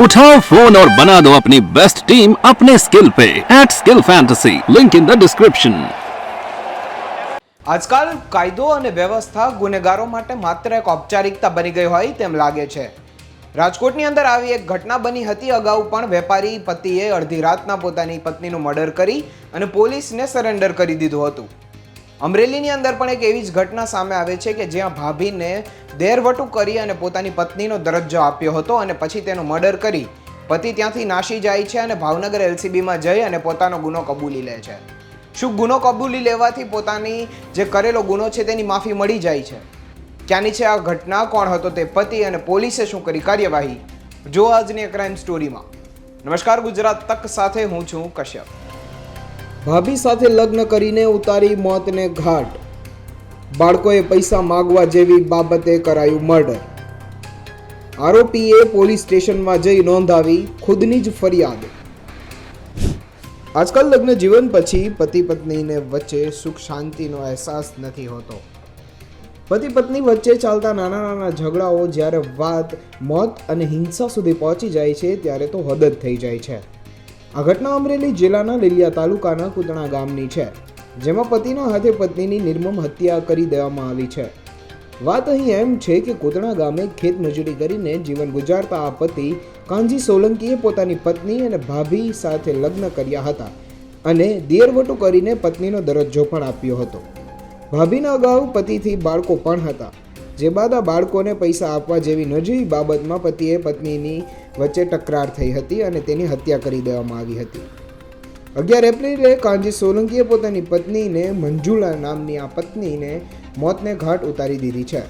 उठाओ फोन और बना दो अपनी बेस्ट टीम अपने स्किल पे at skill fantasy link in the description આજકાલ કાયદો અને વ્યવસ્થા ગુનેગારો માટે માત્ર એક ઔપચારિકતા બની ગઈ હોય તેમ લાગે છે રાજકોટની અંદર આવી એક ઘટના બની હતી અગાઉ પણ વેપારી પતિએ અડધી રાતના પોતાની પત્નીનું મર્ડર કરી અને પોલીસને સરેન્ડર કરી દીધું હતું અમરેલીની અંદર પણ એક એવી જ ઘટના સામે આવે છે કે જ્યાં ભાભીને દેરવટું કરી અને પોતાની પત્નીનો દરજ્જો આપ્યો હતો અને પછી તેનો મર્ડર કરી. પતિ ત્યાંથી નાસી જાય છે અને ભાવનગર એલસીબીમાં જઈ અને પોતાનો ગુનો કબૂલી લે છે. શું ગુનો કબૂલી લેવાથી પોતાની જે કરેલો ગુનો છે તેની માફી મળી જાય છે? ક્યાંની છે આ ઘટના કોણ હતો તે પતિ અને પોલીસે શું કરી? કાર્યવાહી. જો આજની ક્રાઇમ સ્ટોરીમાં નમસ્કાર, ગુજરાત તક સાથે હું છું કશ્યપ. ભાભી સાથે લગ્ન કરીને ઉતારી મોતને ઘાટ. બાળકોએ પૈસા માગવા જેવી બાબતે કરાયું મર્ડર. આરોપીએ પોલીસ સ્ટેશનમાં જઈ નોંધાવી ખુદની જ ફરિયાદ. આજકાલ લગ્ન જીવન પછી પતિ પત્નીને વચ્ચે સુખ શાંતિનો અહેસાસ નથી હોતો. પતિ પત્ની વચ્ચે ચાલતા નાના નાના ઝઘડાઓ જ્યારે વાત, મોત અને હિંસા સુધી પહોંચી જાય છે ત્યારે તો હદ જ થઈ જાય છે. આ ઘટના અમરેલી જિલ્લાના લીલિયા તાલુકાના કુતણા ગામની છે, જેમાં પતિના હાથે પત્નીની નિર્મમ હત્યા કરી દેવામાં આવી છે. વાત અહીં એમ છે કે કોતણા ગામે ખેત મજૂરી કરીને જીવન ગુજારતા આ પતિ કાંજી સોલંકીએ પોતાની પત્ની અને ભાભી સાથે લગ્ન કર્યા હતા અને દિયરવટો કરીને પત્નીનો દરજ્જો પણ આપ્યો હતો. ભાભીના અગાઉ પતિથી બાળકો પણ હતા. જે બાદ આ બાળકોને પૈસા આપવા જેવી નજીવી બાબતમાં પતિએ પત્નીની વચ્ચે તકરાર થઈ હતી અને તેની હત્યા કરી દેવામાં આવી હતી. અગિયાર એપ્રિલે કાંજી સોલંકીએ પોતાની પત્નીને મંજુલા નામની આ પત્નીને મોતને ઘાટ ઉતારી દીધી છે.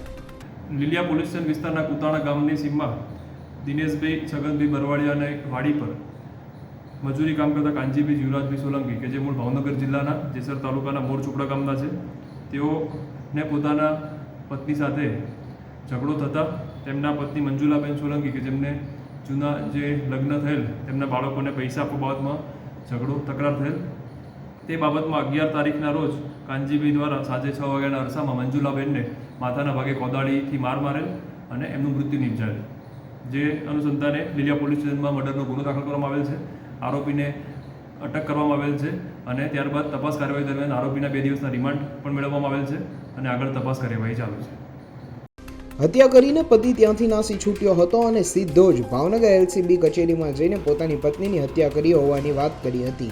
લીલિયા પોલીસ સ્ટેશન વિસ્તારના કુતાણા ગામની સીમમાં દિનેશભાઈ, છગનભાઈ બરવાડિયાને વાડી પર મજૂરી કામ કરતા કાંજીભાઈ જીવરાજભાઈ સોલંકી, કે જે મૂળ ભાવનગર જિલ્લાના જેસર તાલુકાના મોર ચોપડા ગામના છે, તેઓને પોતાના પત્ની સાથે ઝઘડો થતાં તેમના પત્ની મંજુલાબેન સોલંકી કે જેમને જૂના જે લગ્ન થયેલ, તેમના બાળકોને પૈસા આપવા બાબતમાં ઝઘડો, તકરાર થયેલ. તે બાબતમાં અગિયાર તારીખના રોજ કાનજીભાઈ દ્વારા સાંજે છ વાગ્યાના અરસામાં મંજુલાબેનને માથાના ભાગે કોદાળીથી માર મારેલ અને એમનું મૃત્યુ નિપજાયેલ. જે અનુસંધાને લીલિયા પોલીસ સ્ટેશનમાં મર્ડરનો ગુનો દાખલ કરવામાં આવેલ છે. આરોપીને અટક કરવામાં આવેલ છે અને ત્યારબાદ તપાસ કાર્યવાહી દરમિયાન આરોપીના બે દિવસના રિમાન્ડ પણ મેળવવામાં આવેલ છે અને આગળ તપાસ કાર્યવાહી ચાલુ છે. હત્યા કરીને પતિ ત્યાંથી નાસી છૂટ્યો હતો અને સીધો જ ભાવનગર એલસીબી કચેરીમાં જઈને પોતાની પત્નીની હત્યા કરી હોવાની વાત કરી હતી.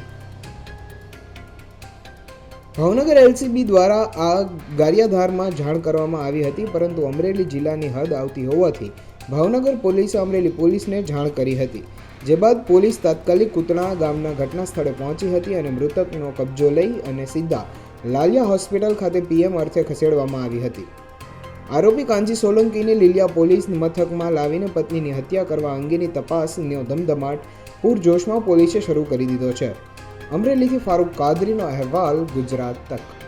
ભાવનગર એલસીબી દ્વારા આ ગારિયાધારમાં જાણ કરવામાં આવી હતી, પરંતુ અમરેલી જિલ્લાની હદ આવતી હોવાથી ભાવનગર પોલીસે અમરેલી પોલીસને જાણ કરી હતી. જે બાદ પોલીસ તાત્કાલિક કૂતણા ગામના ઘટના સ્થળે પહોંચી હતી અને મૃતકનો કબજો લઈ અને સીધા લાલિયા હોસ્પિટલ ખાતે પીએમ અર્થે ખસેડવામાં આવી હતી. આરોપી કાંજી સોલંકીને લીલિયા પોલીસ મથકમાં લાવીને પત્નીની હત્યા કરવા અંગેની તપાસનો ધમધમાટ પૂરજોશમાં પોલીસે શરૂ કરી દીધો છે. અમરેલીથી ફારૂક કાદરીનો અહેવાલ ગુજરાત તક.